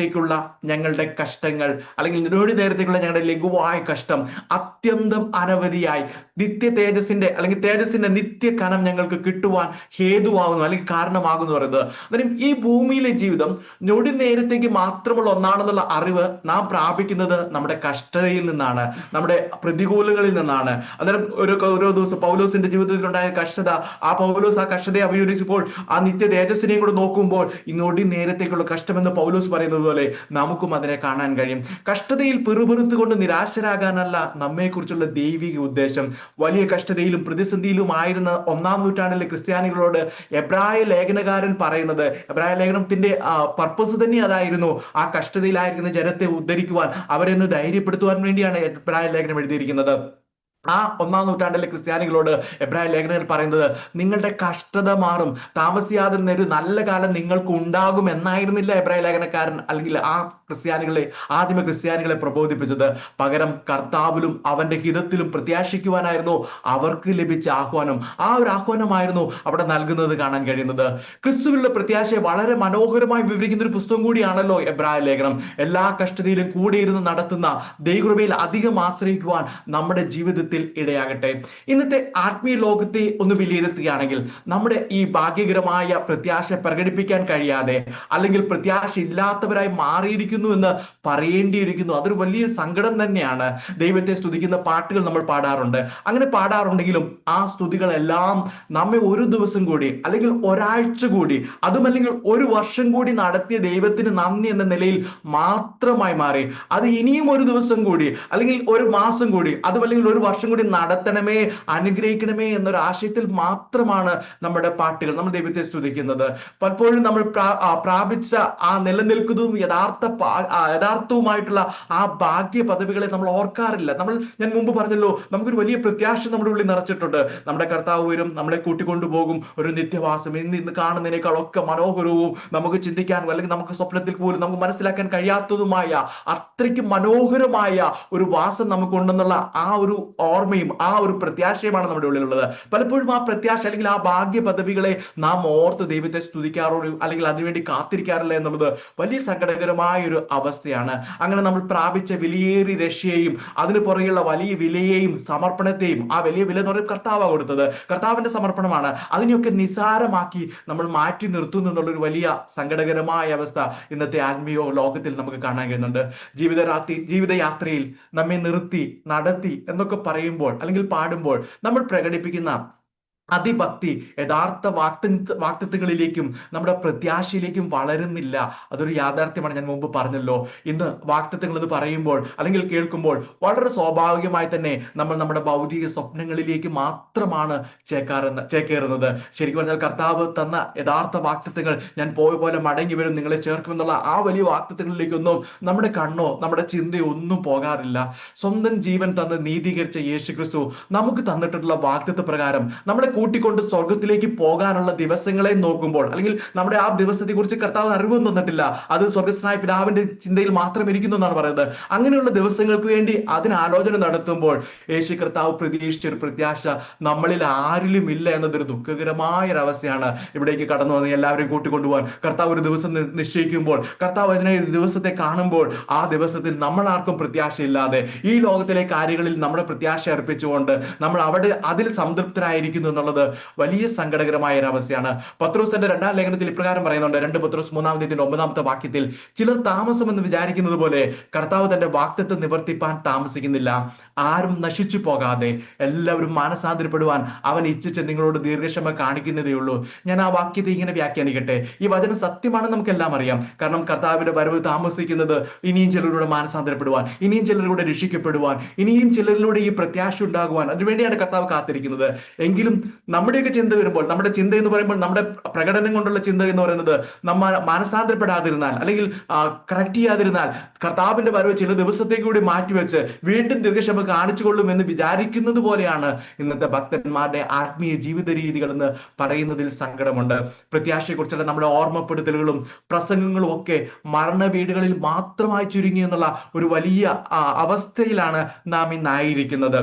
നേരത്തേക്കുള്ള ഞങ്ങളുടെ കഷ്ടങ്ങൾ അല്ലെങ്കിൽ നിരവധി നേരത്തേക്കുള്ള ഞങ്ങളുടെ ലഘുവായ കഷ്ടം അത്യന്തം അനവധിയായി. നിത്യ തേജസിന്റെ അല്ലെങ്കിൽ തേജസിന്റെ നിത്യ കനം ഞങ്ങൾക്ക് കിട്ടുവാൻ ഹേതുവാകുന്നു അല്ലെങ്കിൽ കാരണമാകുന്നു പറയുന്നത്. അന്നേരം ഈ ഭൂമിയിലെ ജീവിതം ഞൊടി നേരത്തേക്ക് മാത്രമുള്ള ഒന്നാണെന്നുള്ള അറിവ് നാം പ്രാപിക്കുന്നത് നമ്മുടെ കഷ്ടതയിൽ നിന്നാണ് നമ്മുടെ പ്രതികൂലങ്ങളിൽ നിന്നാണ്. അന്നേരം ഒരു ഓരോ ദിവസം പൗലോസിന്റെ ജീവിതത്തിൽ ഉണ്ടായ കഷ്ടത ആ പൗലോസ് ആ കഷ്ടതയെ അഭിമുഖിച്ചപ്പോൾ ആ നിത്യ തേജസ്സിനെയും കൂടെ നോക്കുമ്പോൾ ഈ നൊടി നേരത്തേക്കുള്ള കഷ്ടമെന്ന് പൗലോസ് പറയുന്നത് പോലെ നമുക്കും അതിനെ കാണാൻ കഴിയും. കഷ്ടതയിൽ പിറുപിറുത്തുകൊണ്ട് നിരാശരാകാനല്ല നമ്മെക്കുറിച്ചുള്ള ദൈവിക ഉദ്ദേശം. വലിയ കഷ്ടതയിലും പ്രതിസന്ധിയിലും ആയിരുന്ന ഒന്നാം നൂറ്റാണ്ടിലെ ക്രിസ്ത്യാനികളോട് എബ്രായ ലേഖനകാരൻ പറയുന്നത് എബ്രായ ലേഖനത്തിന്റെ പർപ്പസ് തന്നെ അതായിരുന്നു ആ കഷ്ടതയിലായിരിക്കുന്ന ജനത്തെ ഉദ്ധരിക്കുവാൻ അവരെ ഒന്ന് ധൈര്യപ്പെടുത്തുവാൻ വേണ്ടിയാണ് എബ്രായ ലേഖനം എഴുതിയിരിക്കുന്നത്. ആ ഒന്നാം നൂറ്റാണ്ടിലെ ക്രിസ്ത്യാനികളോട് എബ്രായ ലേഖനങ്ങൾ പറയുന്നത് നിങ്ങളുടെ കഷ്ടത മാറും. താമസിയാതെ ഒരു നല്ല കാലം നിങ്ങൾക്ക് ഉണ്ടാകും എന്നായിരുന്നില്ല എബ്രായ ലേഖനക്കാരൻ അല്ലെങ്കിൽ ആ ക്രിസ്ത്യാനികളെ ആദിമ ക്രിസ്ത്യാനികളെ പ്രബോധിപ്പിച്ചത് പകരം കർത്താവിലും അവന്റെ ഹിതത്തിലും പ്രത്യാശിക്കുവാനായിരുന്നു അവർക്ക് ലഭിച്ച ആഹ്വാനം. ആ ഒരു ആഹ്വാനമായിരുന്നു അവിടെ നൽകുന്നത് കാണാൻ കഴിയുന്നത്. ക്രിസ്തുവിലുള്ള പ്രത്യാശയെ വളരെ മനോഹരമായി വിവരിക്കുന്ന ഒരു പുസ്തകം കൂടിയാണല്ലോ എബ്രായ ലേഖനം. എല്ലാ കഷ്ടതയിലും കൂടെ ഇരുന്ന് നടത്തുന്ന ദൈവകൃപയിൽ അധികം ആശ്രയിക്കുവാൻ നമ്മുടെ ജീവിതത്തിൽ ഇടയാകട്ടെ. ഇന്നത്തെ ആത്മീയ ലോകത്തെ ഒന്ന് വിലയിരുത്തുകയാണെങ്കിൽ നമ്മുടെ ഈ ഭാഗ്യകരമായ പ്രത്യാശ പ്രകടിപ്പിക്കാൻ കഴിയാതെ അല്ലെങ്കിൽ പ്രത്യാശ ഇല്ലാത്തവരായി മാറിയിരിക്കുന്നു എന്ന് പറയേണ്ടിയിരിക്കുന്നു. അതൊരു വലിയ സങ്കടം തന്നെയാണ്. ദൈവത്തെ സ്തുതിക്കുന്ന പാട്ടുകൾ നമ്മൾ പാടാറുണ്ട്. അങ്ങനെ പാടാറുണ്ടെങ്കിലും ആ സ്തുതികളെല്ലാം നമ്മെ ഒരു ദിവസം കൂടി അല്ലെങ്കിൽ ഒരാഴ്ച കൂടി അതുമല്ലെങ്കിൽ ഒരു വർഷം കൂടി നടത്തിയ ദൈവത്തിന് നന്ദി എന്ന നിലയിൽ മാത്രമായി മാറി. അത് ഇനിയും ഒരു ദിവസം കൂടി അല്ലെങ്കിൽ ഒരു മാസം കൂടി അതുമല്ലെങ്കിൽ ഒരു വർഷം കൂടി നടത്തണമേ അനുഗ്രഹിക്കണമേ എന്നൊരു ആശയത്തിൽ മാത്രമാണ് നമ്മുടെ പാട്ടുകൾ നമ്മൾ ദൈവത്തെ സ്തുതിക്കുന്നത്. പലപ്പോഴും നമ്മൾ പ്രാപിച്ച ആ നിലനിൽക്കുന്നതും യഥാർത്ഥ യഥാർത്ഥവുമായിട്ടുള്ള ആ ഭാഗ്യ പദവികളെ നമ്മൾ ഓർക്കാറില്ല. നമ്മൾ ഞാൻ മുമ്പ് പറഞ്ഞല്ലോ നമുക്കൊരു വലിയ പ്രത്യാശ നമ്മുടെ ഉള്ളിൽ നിറച്ചിട്ടുണ്ട്. നമ്മുടെ കർത്താവ് വരും നമ്മളെ കൂട്ടിക്കൊണ്ടുപോകും. ഒരു നിത്യവാസം ഇന്ന് ഇന്ന് കാണുന്നതിനേക്കാളൊക്കെ മനോഹരവും നമുക്ക് ചിന്തിക്കാനും അല്ലെങ്കിൽ നമുക്ക് സ്വപ്നത്തിൽ പോലും നമുക്ക് മനസ്സിലാക്കാൻ കഴിയാത്തതുമായ അത്രയ്ക്ക് മനോഹരമായ ഒരു വാസം നമുക്കുണ്ടെന്നുള്ള ആ ഒരു ഓർമ്മയും ആ ഒരു പ്രത്യാശയുമാണ് നമ്മുടെ ഉള്ളിലുള്ളത്. പലപ്പോഴും ആ പ്രത്യാശ അല്ലെങ്കിൽ ആ ഭാഗ്യ പദവികളെ നാം ഓർത്ത് ദൈവത്തെ സ്തുതിക്കാറോ അല്ലെങ്കിൽ അതിനുവേണ്ടി കാത്തിരിക്കാറില്ല എന്നുള്ളത് വലിയ സങ്കടകരമായ ഒരു അവസ്ഥയാണ്. അങ്ങനെ നമ്മൾ പ്രാപിച്ച വിലയേറി രക്ഷയെയും അതിന് പുറകെയുള്ള വലിയ വിലയെയും സമർപ്പണത്തെയും ആ വലിയ വില എന്ന് പറയുന്നത് കർത്താവ് കൊടുത്തത്. കർത്താവിന്റെ സമർപ്പണമാണ്. അതിനെയൊക്കെ നിസാരമാക്കി നമ്മൾ മാറ്റി നിർത്തുന്നു എന്നുള്ളൊരു വലിയ സങ്കടകരമായ അവസ്ഥ ഇന്നത്തെ ആത്മീയ ലോകത്തിൽ നമുക്ക് കാണാൻ കഴിയുന്നുണ്ട്. ജീവിതരാത്രി ജീവിതയാത്രയിൽ നമ്മെ നിർത്തി നടത്തി എന്നൊക്കെ പറയുമ്പോൾ അല്ലെങ്കിൽ പാടുമ്പോൾ നമ്മൾ പ്രകടിപ്പിക്കുന്ന അതിഭക്തി യഥാർത്ഥ വാക്ത വാക്തത്വങ്ങളിലേക്കും നമ്മുടെ പ്രത്യാശയിലേക്കും വളരുന്നില്ല. അതൊരു യാഥാർത്ഥ്യമാണ് ഞാൻ മുമ്പ് പറഞ്ഞല്ലോ. ഇന്ന് വാക്തത്വങ്ങൾ എന്ന് പറയുമ്പോൾ അല്ലെങ്കിൽ കേൾക്കുമ്പോൾ വളരെ സ്വാഭാവികമായി തന്നെ നമ്മൾ നമ്മുടെ ഭൗതിക സ്വപ്നങ്ങളിലേക്ക് മാത്രമാണ് ചേക്കാറുന്ന ചേക്കേറുന്നത്. ശരിക്കും പറഞ്ഞാൽ കർത്താവ് തന്ന യഥാർത്ഥ വാക്തത്വങ്ങൾ ഞാൻ പോയ പോലെ മടങ്ങി വരും. നിങ്ങളെ ചേർക്കുമെന്നുള്ള ആ വലിയ വാക്തത്വങ്ങളിലേക്കൊന്നും നമ്മുടെ കണ്ണോ നമ്മുടെ ചിന്തയോ ഒന്നും പോകാറില്ല. സ്വന്തം ജീവൻ തന്ന് നീതീകരിച്ച യേശു ക്രിസ്തു നമുക്ക് തന്നിട്ടുള്ള വാക്തത്വ പ്രകാരം നമ്മളെ കൂട്ടിക്കൊണ്ട് സ്വർഗത്തിലേക്ക് പോകാനുള്ള ദിവസങ്ങളെ നോക്കുമ്പോൾ അല്ലെങ്കിൽ നമ്മുടെ ആ ദിവസത്തെ കുറിച്ച് കർത്താവ് അറിവും തന്നിട്ടില്ല. അത് സ്വർഗസ്നായ പിതാവിന്റെ ചിന്തയിൽ മാത്രം ഇരിക്കുന്നു എന്നാണ് പറയുന്നത്. അങ്ങനെയുള്ള ദിവസങ്ങൾക്ക് വേണ്ടി അതിന് ആലോചന നടത്തുമ്പോൾ യേശു കർത്താവ് പ്രതീക്ഷിച്ച ഒരു പ്രത്യാശ നമ്മളിൽ ആരിലും ഇല്ല എന്നതൊരു ദുഃഖകരമായ ഒരു അവസ്ഥയാണ് ഇവിടേക്ക് കടന്നു വന്ന് എല്ലാവരും കൂട്ടിക്കൊണ്ടുപോകാൻ. കർത്താവ് ഒരു ദിവസം നിശ്ചയിക്കുമ്പോൾ കർത്താവ് അതിനെ ഒരു ദിവസത്തെ കാണുമ്പോൾ ആ ദിവസത്തിൽ നമ്മൾ ആർക്കും പ്രത്യാശയില്ലാതെ ഈ ലോകത്തിലെ കാര്യങ്ങളിൽ നമ്മുടെ പ്രത്യാശ അർപ്പിച്ചുകൊണ്ട് നമ്മൾ അവിടെ അതിൽ സംതൃപ്തരായിരിക്കുന്നു എന്നുള്ളത് വലിയ സങ്കടകരമായ ഒരു അവസ്ഥയാണ്. പത്രോസിന്റെ രണ്ടാം ലേഖനത്തിൽ ഇപ്രകാരം പറയുന്നുണ്ട്. രണ്ട് പത്രോസ് മൂന്നാമത്തെ ഒമ്പതാമത്തെ വാക്യത്തിൽ ചിലർ താമസമെന്ന് വിചാരിക്കുന്നത് പോലെ കർത്താവ് തന്റെ വാക്തത്വം നിവർത്തിപ്പാൻ താമസിക്കുന്നില്ല. ആരും നശിച്ചു പോകാതെ എല്ലാവരും മാനസാന്തരപ്പെടുവാൻ അവൻ ഇച്ഛിച്ച് നിങ്ങളോട് ദീർഘക്ഷമ കാണിക്കുന്നതേ ഉള്ളൂ. ഞാൻ ആ വാക്യത്തെ ഇങ്ങനെ വ്യാഖ്യാനിക്കട്ടെ. ഈ വചനം സത്യമാണെന്ന് നമുക്കെല്ലാം അറിയാം. കാരണം കർത്താവിന്റെ വരവ് താമസിക്കുന്നത് ഇനിയും ചിലരുടെ മാനസാന്തരപ്പെടുവാൻ ഇനിയും ചിലരുടെ രക്ഷിക്കപ്പെടുവാൻ ഇനിയും ചിലരിലൂടെ ഈ പ്രത്യാശ ഉണ്ടാകുവാൻ അതിനുവേണ്ടിയാണ് കർത്താവ് കാത്തിരിക്കുന്നത്. എങ്കിലും നമ്മുടെയൊക്കെ ചിന്ത വരുമ്പോൾ നമ്മുടെ ചിന്ത എന്ന് പറയുമ്പോൾ നമ്മുടെ പ്രകടനം കൊണ്ടുള്ള ചിന്ത എന്ന് പറയുന്നത് നമ്മൾ മാനസാന്തരപ്പെടാതിരുന്നാൽ അല്ലെങ്കിൽ കറക്റ്റ് ചെയ്യാതിരുന്നാൽ കർത്താവിന്റെ വരവ് ചില ദിവസത്തേക്ക് കൂടി മാറ്റിവെച്ച് വീണ്ടും ദീർഘക്ഷമ കാണിച്ചു കൊള്ളുമെന്ന് വിചാരിക്കുന്നത് പോലെയാണ് ഇന്നത്തെ ഭക്തന്മാരുടെ ആത്മീയ ജീവിത രീതികൾ എന്ന് പറയുന്നതിൽ സങ്കടമുണ്ട്. പ്രത്യാശയെക്കുറിച്ചുള്ള നമ്മുടെ ഓർമ്മപ്പെടുത്തലുകളും പ്രസംഗങ്ങളും ഒക്കെ മരണ വീടുകളിൽ മാത്രമായി ചുരുങ്ങി എന്നുള്ള ഒരു വലിയ അവസ്ഥയിലാണ് നാം ഇന്നായിരിക്കുന്നത്.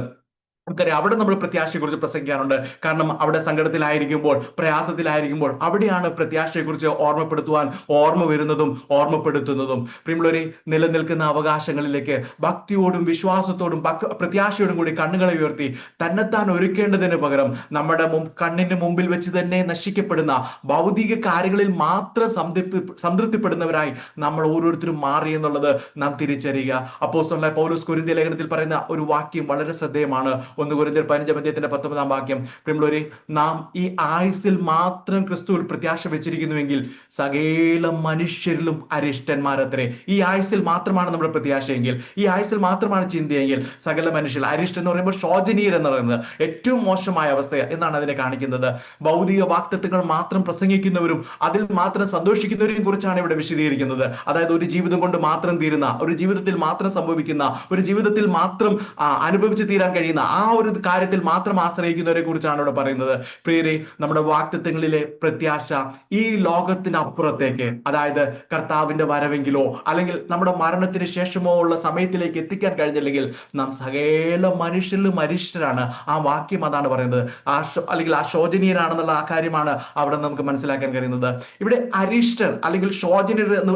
നമുക്കറിയാം അവിടെ നമ്മൾ പ്രത്യാശയെക്കുറിച്ച് പ്രസംഗിക്കാറുണ്ട്. കാരണം അവിടെ സങ്കടത്തിലായിരിക്കുമ്പോൾ പ്രയാസത്തിലായിരിക്കുമ്പോൾ അവിടെയാണ് പ്രത്യാശയെക്കുറിച്ച് ഓർമ്മപ്പെടുത്തുവാൻ ഓർമ്മ വരുന്നതും ഓർമ്മപ്പെടുത്തുന്നതും. പ്രിയമുള്ളവരെ നിലനിൽക്കുന്ന അവകാശങ്ങളിലേക്ക് ഭക്തിയോടും വിശ്വാസത്തോടും പ്രത്യാശയോടും കൂടി കണ്ണുകളെ ഉയർത്തി തന്നെത്താൻ ഒരുക്കേണ്ടതിന് പകരം നമ്മുടെ കണ്ണിന് മുമ്പിൽ വെച്ച് തന്നെ നശിക്കപ്പെടുന്ന ഭൗതിക കാര്യങ്ങളിൽ മാത്രം സംതൃപ്തി സംതൃപ്തിപ്പെടുന്നവരായി നമ്മൾ ഓരോരുത്തരും മാറി എന്നുള്ളത് നാം തിരിച്ചറിയുക. അപ്പോ പൗലോസ് കുരുന്തി ലേഖനത്തിൽ പറയുന്ന ഒരു വാക്യം വളരെ ശ്രദ്ധേയമാണ്. ഒന്ന് കുരിന്തിർ പതിനഞ്ചാം പത്തൊമ്പതാം വാക്യം. പ്രിയമുള്ളവരെ നാം ഈ ആയുസിൽ മാത്രം ക്രിസ്തുവിൽ പ്രത്യാശ വെച്ചിരിക്കുന്നുവെങ്കിൽ സകേല മനുഷ്യരിലും അരിഷ്ടന്മാരത്രേ. ഈ ആയുസിൽ മാത്രമാണ് നമ്മുടെ പ്രത്യാശയെങ്കിൽ ഈ ആയുസിൽ മാത്രമാണ് ചിന്തയെങ്കിൽ സകല മനുഷ്യർ അരിഷ്ടം എന്ന് പറയുമ്പോൾ ശോചനീയർ എന്ന് പറയുന്നത് ഏറ്റവും മോശമായ അവസ്ഥ എന്നാണ് അതിനെ കാണിക്കുന്നത്. ഭൗതിക വാക്തത്വങ്ങൾ മാത്രം പ്രസംഗിക്കുന്നവരും അതിൽ മാത്രം സന്തോഷിക്കുന്നവരെയും കുറിച്ചാണ് ഇവിടെ വിശദീകരിക്കുന്നത്. അതായത് ഒരു ജീവിതം കൊണ്ട് മാത്രം തീരുന്ന ഒരു ജീവിതത്തിൽ മാത്രം സംഭവിക്കുന്ന ഒരു ജീവിതത്തിൽ മാത്രം അനുഭവിച്ചു തീരാൻ കഴിയുന്ന ആ ഒരു കാര്യത്തിൽ മാത്രം ആശ്രയിക്കുന്നവരെ കുറിച്ചാണ് ഇവിടെ പറയുന്നത്. പ്രിയരെ നമ്മുടെ വാക്തത്വങ്ങളിലെ പ്രത്യാശ ഈ ലോകത്തിനപ്പുറത്തേക്ക് അതായത് കർത്താവിന്റെ വരവെങ്കിലോ അല്ലെങ്കിൽ നമ്മുടെ മരണത്തിന് ശേഷമോ ഉള്ള സമയത്തിലേക്ക് എത്തിക്കാൻ കഴിഞ്ഞില്ലെങ്കിൽ നാം സകല മനുഷ്യരിലും മനുഷ്യരാണ് ആ വാക്യം അതാണ് പറയുന്നത്. ആ അല്ലെങ്കിൽ ആ ശോചനീയനാണെന്നുള്ള ആ കാര്യമാണ് അവിടെ നമുക്ക് മനസ്സിലാക്കാൻ കഴിയുന്നത്. ഇവിടെ അരിഷ്ടർ അല്ലെങ്കിൽ ശോചനീയർ എന്ന്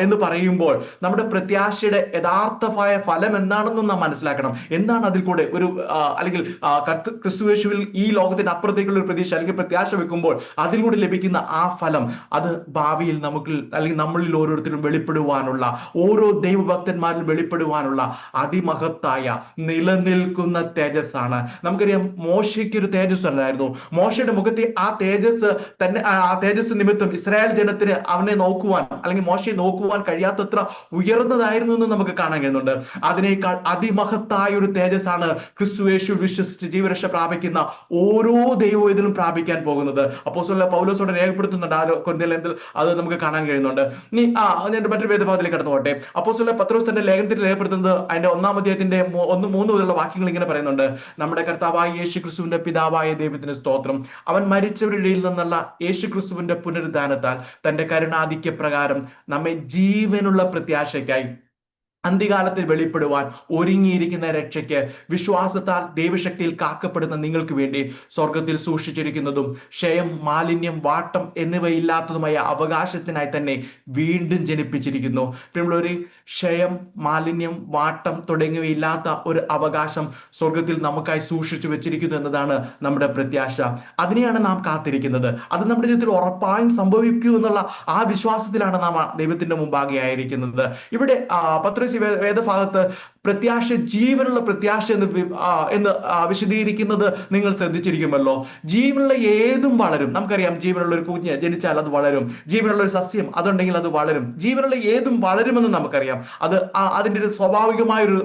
എന്ന് പറയുമ്പോൾ നമ്മുടെ പ്രത്യാശയുടെ യഥാർത്ഥമായ ഫലം എന്താണെന്നും നാം മനസ്സിലാക്കണം. എന്താണ് അതിൽ കൂടെ ഒരു അല്ലെങ്കിൽ ക്രിസ്തുവേശുവിൽ ഈ ലോകത്തിന് അപ്പുറത്തേക്കുള്ള ഒരു പ്രതീക്ഷ അല്ലെങ്കിൽ പ്രത്യാശ വെക്കുമ്പോൾ അതിലൂടെ ലഭിക്കുന്ന ആ ഫലം അത് ഭാവിയിൽ നമുക്ക് അല്ലെങ്കിൽ നമ്മളിൽ ഓരോരുത്തരും വെളിപ്പെടുവാനുള്ള ഓരോ ദൈവഭക്തന്മാരിൽ വെളിപ്പെടുവാനുള്ള അതിമഹത്തായ നിലനിൽക്കുന്ന തേജസ്സാണ്. നമുക്കറിയാം മോശയ്ക്ക് ഒരു തേജസ് ഉണ്ടായിരുന്നു. മോശയുടെ മുഖത്തെ ആ തേജസ് തന്നെ ആ തേജസ് നിമിത്തം ഇസ്രായേൽ ജനത്തിന് അവനെ നോക്കുവാൻ അല്ലെങ്കിൽ മോശയെ നോക്കുവാൻ കഴിയാത്തത്ര ഉയർന്നതായിരുന്നു എന്ന് നമുക്ക് കാണാൻ കഴിയുന്നുണ്ട്. അതിനേക്കാൾ അതിമഹത്തായ ഒരു തേജസ്സാണ് ക്രിസ്തു യേശു വിശ്വസിച്ച് ജീവരക്ഷ പ്രാപിക്കുന്ന ഓരോ ദൈവവേദനും പ്രാപിക്കാൻ പോകുന്നത്. അപ്പോ പൗലോസോടെ രേഖപ്പെടുത്തുന്നുണ്ട്. ആ കൊന്തിലെന്തിൽ അത് നമുക്ക് കാണാൻ കഴിയുന്നുണ്ട്. ഇനി ആ ഞാൻ മറ്റൊരു വേദഭാഗത്തിലേക്ക് കടന്നു പോട്ടെ സ്വല്ല പത്രോസ് തന്റെ ലേഖനത്തിൽ രേഖപ്പെടുത്തുന്നത് അതിന്റെ ഒന്നാം അധ്യായത്തിന്റെ ഒന്ന് മൂന്ന് മുതലുള്ള വാക്യങ്ങൾ ഇങ്ങനെ പറയുന്നുണ്ട്. നമ്മുടെ കർത്താവായ യേശു ക്രിസ്തുവിന്റെ പിതാവായ ദൈവത്തിന് സ്തോത്രം. അവൻ മരിച്ചവരുടെ ഇടയിൽ നിന്നുള്ള യേശു ക്രിസ്തുവിന്റെ പുനരുദ്ധാനത്താൽ തന്റെ കരുണാധിക്യ പ്രകാരം നമ്മെ ജീവനുള്ള പ്രത്യാശയ്ക്കായി അന്ത്യകാലത്തിൽ വെളിപ്പെടുവാൻ ഒരുങ്ങിയിരിക്കുന്ന രക്ഷയ്ക്ക് വിശ്വാസത്താൽ ദൈവശക്തിയിൽ കാക്കപ്പെടുന്ന നിങ്ങൾക്ക് വേണ്ടി സ്വർഗത്തിൽ സൂക്ഷിച്ചിരിക്കുന്നതും ക്ഷയം മാലിന്യം വാട്ടം എന്നിവയില്ലാത്തതുമായ അവകാശത്തിനായി തന്നെ വീണ്ടും ജനിപ്പിച്ചിരിക്കുന്നു. ഒരു ക്ഷയം മാലിന്യം വാട്ടം തുടങ്ങിയവയില്ലാത്ത ഒരു അവകാശം സ്വർഗത്തിൽ നമുക്കായി സൂക്ഷിച്ചു വെച്ചിരിക്കുന്നു എന്നതാണ് നമ്മുടെ പ്രത്യാശ. അതിനെയാണ് നാം കാത്തിരിക്കുന്നത്. അത് നമ്മുടെ ജീവിതത്തിൽ ഉറപ്പായും സംഭവിക്കൂ എന്നുള്ള ആ വിശ്വാസത്തിലാണ് നാം ദൈവത്തിന്റെ മുമ്പാകെ ആയിരിക്കുന്നത്. ഇവിടെ പത്രസി വേദഭാഗത്ത് പ്രത്യാശ ജീവനുള്ള പ്രത്യാശ എന്ന് എന്ന് വിശദീകരിക്കുന്നത് നിങ്ങൾ ശ്രദ്ധിച്ചിരിക്കുമല്ലോ. ജീവനുള്ള ഏതും വളരും. നമുക്കറിയാം ജീവനുള്ള ഒരു കുഞ്ഞ് ജനിച്ചാൽ അത് വളരും. ജീവനുള്ള ഒരു സസ്യം അതുണ്ടെങ്കിൽ അത് വളരും. ജീവനുള്ള ഏതും വളരുമെന്ന് നമുക്കറിയാം. അത് അതിന്റെ ഒരു സ്വാഭാവികമായ ഒരു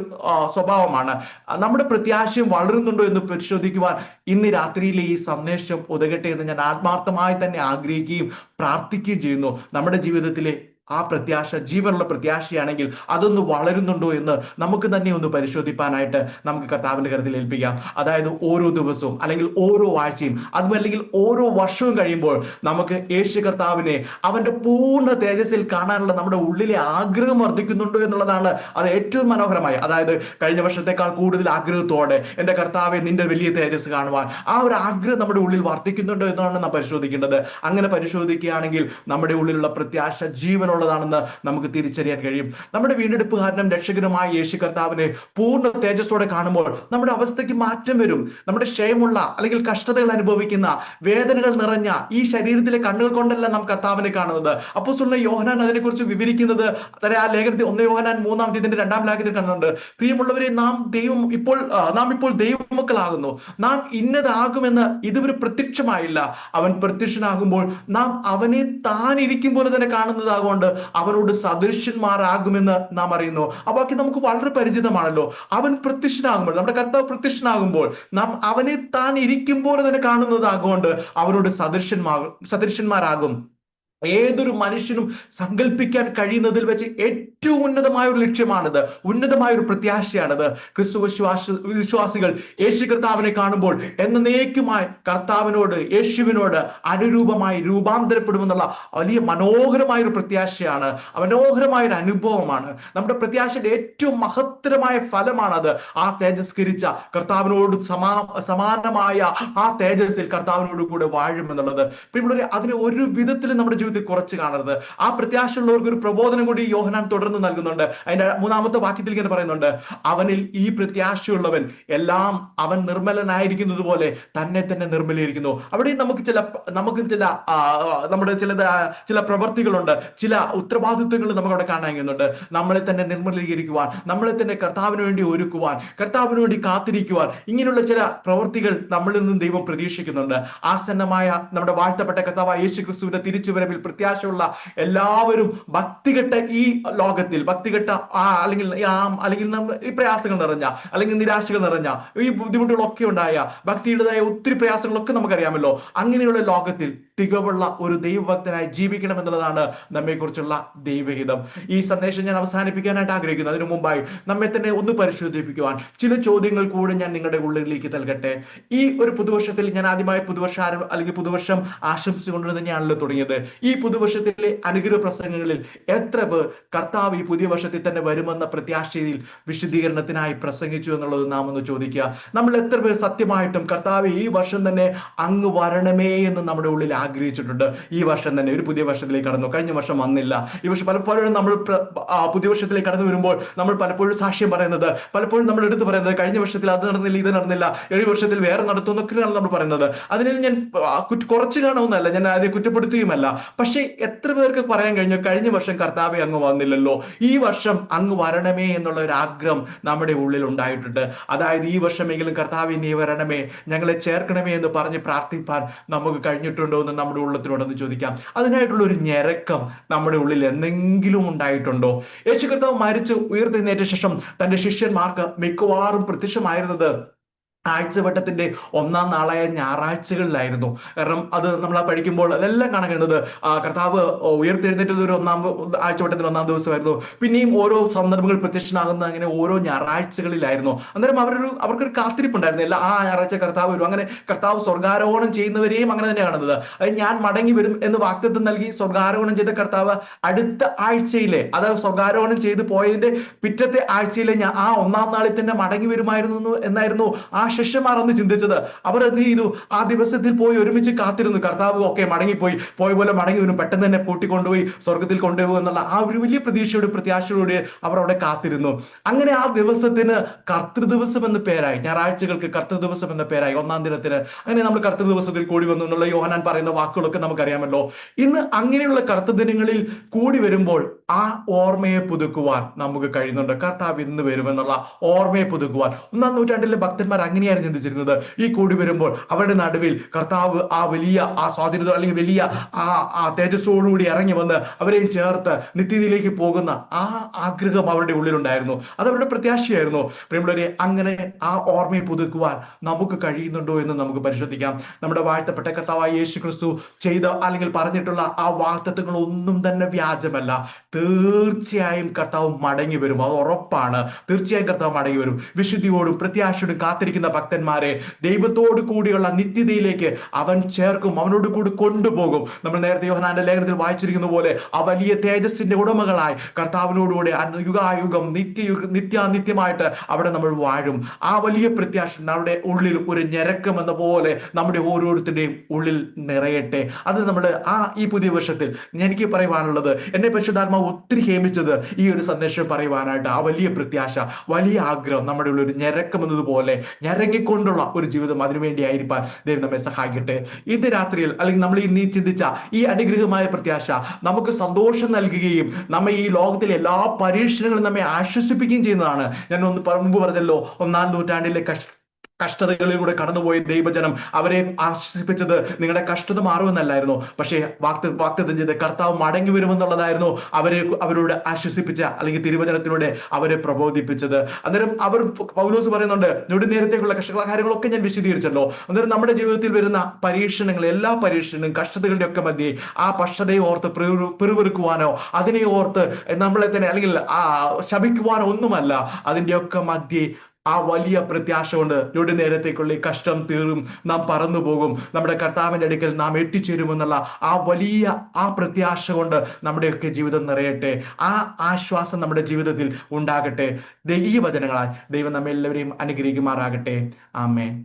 സ്വഭാവമാണ്. നമ്മുടെ പ്രത്യാശയും വളരുന്നുണ്ടോ എന്ന് പരിശോധിക്കുവാൻ ഇന്ന് രാത്രിയിലെ ഈ സന്ദേശം ഉതകട്ടെ എന്ന് ഞാൻ ആത്മാർത്ഥമായി തന്നെ ആഗ്രഹിക്കുകയും പ്രാർത്ഥിക്കുകയും ചെയ്യുന്നു. നമ്മുടെ ജീവിതത്തിലെ ആ പ്രത്യാശ ജീവനുള്ള പ്രത്യാശയാണെങ്കിൽ അതൊന്ന് വളരുന്നുണ്ടോ എന്ന് നമുക്ക് തന്നെ ഒന്ന് പരിശോധിപ്പാനായിട്ട് നമുക്ക് കർത്താവിന്റെ കരുത്തിൽ ഏൽപ്പിക്കാം. അതായത് ഓരോ ദിവസവും അല്ലെങ്കിൽ ഓരോ ആഴ്ചയും അതുമല്ലെങ്കിൽ ഓരോ വർഷവും കഴിയുമ്പോൾ നമുക്ക് യേശു കർത്താവിനെ അവന്റെ പൂർണ തേജസ്സിൽ കാണാനുള്ള നമ്മുടെ ഉള്ളിലെ ആഗ്രഹം വർദ്ധിക്കുന്നുണ്ടോ എന്നുള്ളതാണ് അത് ഏറ്റവും മനോഹരമായി. അതായത് കഴിഞ്ഞ വർഷത്തെക്കാൾ കൂടുതൽ ആഗ്രഹത്തോടെ എന്റെ കർത്താവെ നിന്റെ വലിയ തേജസ് കാണുവാൻ ആ ഒരു ആഗ്രഹം നമ്മുടെ ഉള്ളിൽ വർദ്ധിക്കുന്നുണ്ടോ എന്നാണ് നാം പരിശോധിക്കേണ്ടത്. അങ്ങനെ പരിശോധിക്കുകയാണെങ്കിൽ നമ്മുടെ ഉള്ളിലുള്ള പ്രത്യാശ ജീവൻ ഉള്ളതാണെന്ന് നമുക്ക് തിരിച്ചറിയാൻ കഴിയും. നമ്മുടെ വീണ്ടെടുപ്പ് കാരണം രക്ഷകനുമായ യേശു കർത്താവിനെ പൂർണ തേജസ്സോടെ കാണുമ്പോൾ നമ്മുടെ അവസ്ഥയ്ക്ക് മാറ്റം വരും. നമ്മുടെ ക്ഷയമുള്ള അല്ലെങ്കിൽ കഷ്ടതകൾ അനുഭവിക്കുന്ന വേദനകൾ നിറഞ്ഞ ഈ ശരീരത്തിലെ കണ്ണുകൾ കൊണ്ടല്ല നാം കർത്താവിനെ കാണുന്നത്. അപ്പോൾ സുള്ള യോഹനാൻ അതിനെക്കുറിച്ച് വിവരിക്കുന്നത് തന്നെ ആ ലേഖനത്തിൽ ഒന്ന് യോഹനാൻ മൂന്നാം തീയതിന്റെ രണ്ടാം ലേഖനത്തിൽ കണ്ടുണ്ട് പ്രിയമുള്ളവരെ നാം ദൈവം ഇപ്പോൾ നാം ഇപ്പോൾ ദൈവമക്കളാകുന്നു. നാം ഇന്നതാകുമെന്ന് ഇതുവരെ പ്രത്യക്ഷമായില്ല. അവൻ പ്രത്യക്ഷനാകുമ്പോൾ നാം അവനെ താൻ ഇരിക്കും പോലെ തന്നെ കാണുന്നതാകൊണ്ട് കൊണ്ട് അവനോട് സദൃശ്യന്മാരാകുമെന്ന് നാം അറിയുന്നു. ആ വാക്യം നമുക്ക് വളരെ പരിചിതമാണല്ലോ. അവൻ പ്രത്യക്ഷനാകുമ്പോൾ നമ്മുടെ കർത്താവ് പ്രത്യക്ഷനാകുമ്പോൾ നാം അവനെ താൻ ഇരിക്കുമ്പോൾ തന്നെ കാണുന്നതാകൊണ്ട് അവനോട് സദൃശന്മാകും സദൃശന്മാരാകും ഏതൊരു മനുഷ്യനും സങ്കല്പിക്കാൻ കഴിയുന്നതിൽ വെച്ച് ഏറ്റവും ഉന്നതമായ ഒരു ലക്ഷ്യമാണിത്. ഉന്നതമായ ഒരു പ്രത്യാശയാണിത്. ക്രിസ്തു വിശ്വാസ വിശ്വാസികൾ യേശു കർത്താവിനെ കാണുമ്പോൾ എന്ന എന്നേക്കുമായി കർത്താവിനോട് യേശുവിനോട് അനുരൂപമായി രൂപാന്തരപ്പെടുമെന്നുള്ള വലിയ മനോഹരമായ ഒരു പ്രത്യാശയാണ്. മനോഹരമായ ഒരു അനുഭവമാണ്. നമ്മുടെ പ്രത്യാശയുടെ ഏറ്റവും മഹത്തരമായ ഫലമാണത്. ആ തേജസ്കരിച്ച കർത്താവിനോട് സമാ സമാനമായ ആ തേജസ്സിൽ കർത്താവിനോട് കൂടെ വാഴുമെന്നുള്ളത്. പിന്നെ അതിന് ഒരു വിധത്തിലും നമ്മുടെ കുറച്ച് കാണരുത്. ആ പ്രത്യാശയുള്ളവർക്ക് ഒരു പ്രബോധനം കൂടി യോഹനാൻ തുടർന്ന് നൽകുന്നുണ്ട്. അതിന്റെ മൂന്നാമത്തെ വാക്യത്തിൽ ഇങ്ങനെ പറയുന്നുണ്ട്. അവനിൽ ഈ പ്രത്യാശയുള്ളവൻ എല്ലാം അവൻ നിർമ്മലനായിരിക്കുന്നത് പോലെ തന്നെ തന്നെ നിർമ്മലീകരിക്കുന്നു. അവിടെ നമുക്ക് ചില നമുക്ക് ചില നമ്മുടെ ചില ചില പ്രവൃത്തികളുണ്ട് ചില ഉത്തരവാദിത്വങ്ങൾ നമുക്ക് അവിടെ കഴിയുന്നുണ്ട്. നമ്മളെ തന്നെ നിർമ്മലീകരിക്കുവാൻ നമ്മളെ തന്നെ കർത്താവിന് വേണ്ടി ഒരുക്കുവാൻ കർത്താവിന് വേണ്ടി കാത്തിരിക്കുവാൻ ഇങ്ങനെയുള്ള ചില പ്രവൃത്തികൾ നമ്മളിൽ നിന്നും ദൈവം പ്രതീക്ഷിക്കുന്നുണ്ട്. ആസന്നമായ നമ്മുടെ വാഴ്ത്തപ്പെട്ട കർത്താവായ യേശു ക്രിസ്തുവിന്റെ തിരിച്ചുവരവിൽ പ്രത്യാശയുള്ള എല്ലാവരും ഭക്തികെട്ട ഈ ലോകത്തിൽ ഭക്തികെട്ട ആ അല്ലെങ്കിൽ ആ അല്ലെങ്കിൽ നമ്മൾ ഈ പ്രയാസങ്ങൾ നിറഞ്ഞ അല്ലെങ്കിൽ നിരാശകൾ നിറഞ്ഞ ഈ ബുദ്ധിമുട്ടുകളൊക്കെ ഉണ്ടായ ഭക്തിയുടേതായ ഒത്തിരി പ്രയാസങ്ങളൊക്കെ നമുക്കറിയാമല്ലോ. അങ്ങനെയുള്ള ലോകത്തിൽ തികവുള്ള ഒരു ദൈവഭക്തനായി ജീവിക്കണം എന്നുള്ളതാണ് നമ്മെക്കുറിച്ചുള്ള ദൈവഹിതം. ഈ സന്ദേശം ഞാൻ അവസാനിപ്പിക്കാനായിട്ട് ആഗ്രഹിക്കുന്നു. അതിനു മുമ്പായി നമ്മെ തന്നെ ഒന്ന് പരിശോധിപ്പിക്കുവാൻ ചില ചോദ്യങ്ങൾ കൂടെ ഞാൻ നിങ്ങളുടെ ഉള്ളിലേക്ക് നൽകട്ടെ. ഈ ഒരു പുതുവർഷത്തിൽ ഞാൻ ആദ്യമായി പുതുവർഷ അല്ലെങ്കിൽ പുതുവർഷം ആശംസിച്ചുകൊണ്ട് തന്നെയാണല്ലോ തുടങ്ങിയത്. ഈ പുതുവർഷത്തിലെ അനുഗ്രഹ പ്രസംഗങ്ങളിൽ എത്ര പേർ കർത്താവ് ഈ പുതിയ വർഷത്തിൽ തന്നെ വരുമെന്ന പ്രത്യാശയിൽ വിശദീകരണത്തിനായി പ്രസംഗിച്ചു എന്നുള്ളത് നാം ഒന്ന് ചോദിക്കുക. നമ്മൾ എത്ര പേർ സത്യമായിട്ടും കർത്താവ് ഈ വർഷം തന്നെ അങ്ങ് വരണമേ എന്ന് നമ്മുടെ ഉള്ളിൽ ആഗ്രഹിച്ചിട്ടുണ്ട്. ഈ വർഷം തന്നെ ഒരു പുതിയ വർഷത്തിലേക്ക് കടന്നു. കഴിഞ്ഞ വർഷം വന്നില്ല. ഈ വർഷം പലപ്പോഴും നമ്മൾ പുതിയ വർഷത്തിലേക്ക് കടന്നു വരുമ്പോൾ നമ്മൾ പലപ്പോഴും സാക്ഷ്യം പറയുന്നത് പലപ്പോഴും നമ്മൾ എടുത്തു പറയുന്നത് കഴിഞ്ഞ വർഷത്തിൽ അത് നടന്നില്ല ഇത് നടന്നില്ല ഏഴ് വർഷത്തിൽ വേറെ നടത്തും എന്നൊക്കെയാണ് നമ്മൾ പറയുന്നത്. അതിനെ ഞാൻ കുറച്ച് കാണുമെന്നല്ല ഞാൻ അതിനെ കുറ്റപ്പെടുത്തുകയുമല്ല. പക്ഷേ എത്ര പേർക്ക് പറയാൻ കഴിഞ്ഞു കഴിഞ്ഞ വർഷം കർത്താവെ അങ്ങ് വന്നില്ലല്ലോ. ഈ വർഷം അങ്ങ് വരണമേ എന്നുള്ള ഒരു ആഗ്രഹം നമ്മുടെ ഉള്ളിൽ ഉണ്ടായിട്ടുണ്ട്. അതായത് ഈ വർഷമെങ്കിലും കർത്താവെ നീ വരണമേ ഞങ്ങളെ ചേർക്കണമേ എന്ന് പറഞ്ഞ് പ്രാർത്ഥിപ്പാൻ നമുക്ക് കഴിഞ്ഞിട്ടുണ്ടോ എന്ന് നമ്മുടെ ഉള്ളത്തിനോടൊന്ന് ചോദിക്കാം. അതിനായിട്ടുള്ള ഒരു ഞെരക്കം നമ്മുടെ ഉള്ളിൽ എന്തെങ്കിലും ഉണ്ടായിട്ടുണ്ടോ? യേശു കർത്താവ് മരിച്ച് ഉയർത്തെഴുന്നേറ്റ ശേഷം തന്റെ ശിഷ്യന്മാർക്ക് മിക്കവാറും പ്രത്യക്ഷമായിരുന്നത് ആഴ്ചവട്ടത്തിന്റെ ഒന്നാം നാളായ ഞായറാഴ്ചകളിലായിരുന്നു. കാരണം അത് നമ്മൾ ആ പഠിക്കുമ്പോൾ അതെല്ലാം കാണാൻ കർത്താവ് ഉയർത്തെഴുന്നേറ്റത് ഒരു ഒന്നാം ആഴ്ചവട്ടത്തിന്റെ ഒന്നാം ദിവസമായിരുന്നു. പിന്നെയും ഓരോ സന്ദർഭങ്ങൾ പ്രത്യക്ഷനാകുന്ന അങ്ങനെ ഓരോ ഞായറാഴ്ചകളിലായിരുന്നു. അന്നേരം അവരൊരു അവർക്കൊരു കാത്തിരിപ്പുണ്ടായിരുന്നു. എല്ലാ ആ ഞായറാഴ്ച കർത്താവ് വരും. അങ്ങനെ കർത്താവ് സ്വർഗാരോഹണം ചെയ്യുന്നവരെയും അങ്ങനെ തന്നെ കാണുന്നത്. അത് ഞാൻ മടങ്ങി വരും എന്ന് വാക്തത്വം നൽകി സ്വർഗാരോഹണം ചെയ്ത കർത്താവ് അടുത്ത ആഴ്ചയിലെ അതായത് സ്വർഗാരോഹണം ചെയ്ത് പോയതിന്റെ പിറ്റത്തെ ആഴ്ചയിലെ ഞാൻ ആ ഒന്നാം നാളിൽ തന്നെ മടങ്ങി വരുമായിരുന്നു എന്നായിരുന്നു ആ ശിഷ്യന്മാർ അന്ന് ചിന്തിച്ചത്. അവർ എന്ത് ചെയ്തു? ആ ദിവസത്തിൽ പോയി ഒരുമിച്ച് കാത്തിരുന്നു. കർത്താവ് ഒക്കെ മടങ്ങിപ്പോയി. പോയ പോലെ മടങ്ങി വരും പെട്ടെന്ന് തന്നെ കൂട്ടിക്കൊണ്ടുപോയി സ്വർഗത്തിൽ കൊണ്ടുപോകും എന്നുള്ള ആ ഒരു വലിയ പ്രതീക്ഷയോടെ പ്രത്യാശയോടെ അവർ അവിടെ കാത്തിരുന്നു. അങ്ങനെ ആ ദിവസത്തിന് കർത്തൃ ദിവസം എന്ന പേരായി. ഞായറാഴ്ചകൾക്ക് കർത്തൃ ദിവസം എന്ന പേരായി. ഒന്നാം ദിനത്തിന്. അങ്ങനെ നമ്മൾ കർത്തൃ ദിവസത്തിൽ കൂടി വന്നു എന്നുള്ള യോഹനാൻ പറയുന്ന വാക്കുകളൊക്കെ നമുക്കറിയാമല്ലോ. ഇന്ന് അങ്ങനെയുള്ള കർത്തൃദിനങ്ങളിൽ കൂടി വരുമ്പോൾ ആ ഓർമ്മയെ പുതുക്കുവാൻ നമുക്ക് കഴിയുന്നുണ്ട്. കർത്താവ് ഇന്ന് വരുമെന്നുള്ള ഓർമ്മയെ പുതുക്കുവാൻ. ഒന്നാം നൂറ്റാണ്ടിലെ ഭക്തന്മാർ അങ്ങനെയാണ് ചിന്തിച്ചിരുന്നത്. ഈ കൂടി വരുമ്പോൾ അവരുടെ നടുവിൽ കർത്താവ് ആ വലിയ ആ സ്വാധീനത അല്ലെങ്കിൽ വലിയ ആ ആ തേജസ്സോടുകൂടി ഇറങ്ങി വന്ന് അവരെയും ചേർത്ത് നിത്യതയിലേക്ക് പോകുന്ന ആ ആഗ്രഹം അവരുടെ ഉള്ളിലുണ്ടായിരുന്നു. അത് അവരുടെ പ്രത്യാശയായിരുന്നു. പ്രിയമുള്ളവരെ അങ്ങനെ ആ ഓർമ്മയെ പുതുക്കുവാൻ നമുക്ക് കഴിയുന്നുണ്ടോ എന്ന് നമുക്ക് പരിശോധിക്കാം. നമ്മുടെ വാഴ്ത്തപ്പെട്ട കർത്താവായ യേശു ക്രിസ്തു ചെയ്ത അല്ലെങ്കിൽ പറഞ്ഞിട്ടുള്ള ആ വാക്തത്വങ്ങൾ ഒന്നും തന്നെ വ്യാജമല്ല. തീർച്ചയായും കർത്താവ് മടങ്ങി വരും. അത് ഉറപ്പാണ്. തീർച്ചയായും കർത്താവ് മടങ്ങി വരും. വിശുദ്ധിയോടും പ്രത്യാശയോടും കാത്തിരിക്കുന്ന ഭക്തന്മാരെ ദൈവത്തോട് കൂടിയുള്ള നിത്യതയിലേക്ക് അവൻ ചേർക്കും അവനോട് കൂടി കൊണ്ടുപോകും. നമ്മൾ നേരത്തെ യോഹനാന്റെ ലേഖനത്തിൽ വായിച്ചിരിക്കുന്ന പോലെ ആ വലിയ തേജസ്സിന്റെ ഉടമകളായി കർത്താവിനോടുകൂടി യുഗായുഗം നിത്യയുഗ നിത്യാനിത്യമായിട്ട് അവിടെ നമ്മൾ വാഴും. ആ വലിയ പ്രത്യാശ നമ്മുടെ ഉള്ളിൽ ഒരു ഞരക്കം എന്ന പോലെ നമ്മുടെ ഓരോരുത്തരുടെയും ഉള്ളിൽ നിറയട്ടെ. അത് നമ്മൾ ആ ഈ പുതിയ വർഷത്തിൽ എനിക്ക് പറയുവാനുള്ളത് എന്നെ പരിശുദ്ധാത്മാവ് ഒത്തിരി ഹേമിച്ചത് ഈ ഒരു സന്ദേശം പറയുവാനായിട്ട് ആ വലിയ പ്രത്യാശ വലിയ ആഗ്രഹം നമ്മുടെ ഉള്ളിൽ ഒരു ഞരക്കം എന്നതുപോലെ ഞരങ്ങിക്കൊണ്ടുള്ള ഒരു ജീവിതം അതിനുവേണ്ടി ആയിരിക്കാൻ ദൈവം നമ്മെ സഹായിക്കട്ടെ. ഇന്ന് രാത്രിയിൽ അല്ലെങ്കിൽ നമ്മൾ ഇന്ന് ചിന്തിച്ച ഈ അനുഗ്രഹമായ പ്രത്യാശ നമുക്ക് സന്തോഷം നൽകുകയും നമ്മെ ഈ ലോകത്തിലെ എല്ലാ പരീക്ഷണങ്ങളും നമ്മെ ആശ്വസിപ്പിക്കുകയും ചെയ്യുന്നതാണ്. ഞാൻ ഒന്ന് മുമ്പ് പറഞ്ഞല്ലോ ഒന്നാം നൂറ്റാണ്ടിലെ കഷ് കഷ്ടതകളിലൂടെ കടന്നുപോയ ദൈവജനം അവരെ ആശ്വസിപ്പിച്ചത് നിങ്ങളുടെ കഷ്ടത മാറുമെന്നല്ലായിരുന്നു. പക്ഷേ വാക്ത വാക്തത്വം ചെയ്ത് കർത്താവ് മടങ്ങി വരുമെന്നുള്ളതായിരുന്നു അവരെ അവരോട് ആശ്വസിപ്പിച്ച അല്ലെങ്കിൽ തിരുവചനത്തിലൂടെ അവരെ പ്രബോധിപ്പിച്ചത്. അന്നേരം അവർ പൗലോസ് പറയുന്നുണ്ട് ഞൊടി നേരത്തേക്കുള്ള കഷ്ട കാര്യങ്ങളൊക്കെ ഞാൻ വിശദീകരിച്ചല്ലോ. അന്നേരം നമ്മുടെ ജീവിതത്തിൽ വരുന്ന പരീക്ഷണങ്ങൾ എല്ലാ പരീക്ഷണങ്ങളും കഷ്ടതകളുടെ ഒക്കെ മധ്യേ ആ പക്ഷതയെ ഓർത്ത് പിറുപിറുക്കുവാനോ അതിനെ ഓർത്ത് നമ്മളെ തന്നെ അല്ലെങ്കിൽ ആ ശപിക്കുവാനോ ഒന്നുമല്ല. അതിന്റെയൊക്കെ മധ്യേ ആ വലിയ പ്രത്യാശ കൊണ്ട് ഞൊടി നേരത്തേക്കുള്ള ഈ കഷ്ടം തീറും നാം പറന്നു പോകും. നമ്മുടെ കർത്താവിന്റെ അടുക്കൽ നാം എത്തിച്ചേരുമെന്നുള്ള ആ വലിയ ആ പ്രത്യാശ കൊണ്ട് നമ്മുടെയൊക്കെ ജീവിതം നിറയട്ടെ. ആ ആശ്വാസം നമ്മുടെ ജീവിതത്തിൽ ഉണ്ടാകട്ടെ. ഈ വചനങ്ങളാൽ ദൈവം നമ്മെല്ലാവരെയും അനുഗ്രഹിക്കുമാറാകട്ടെ. ആമേ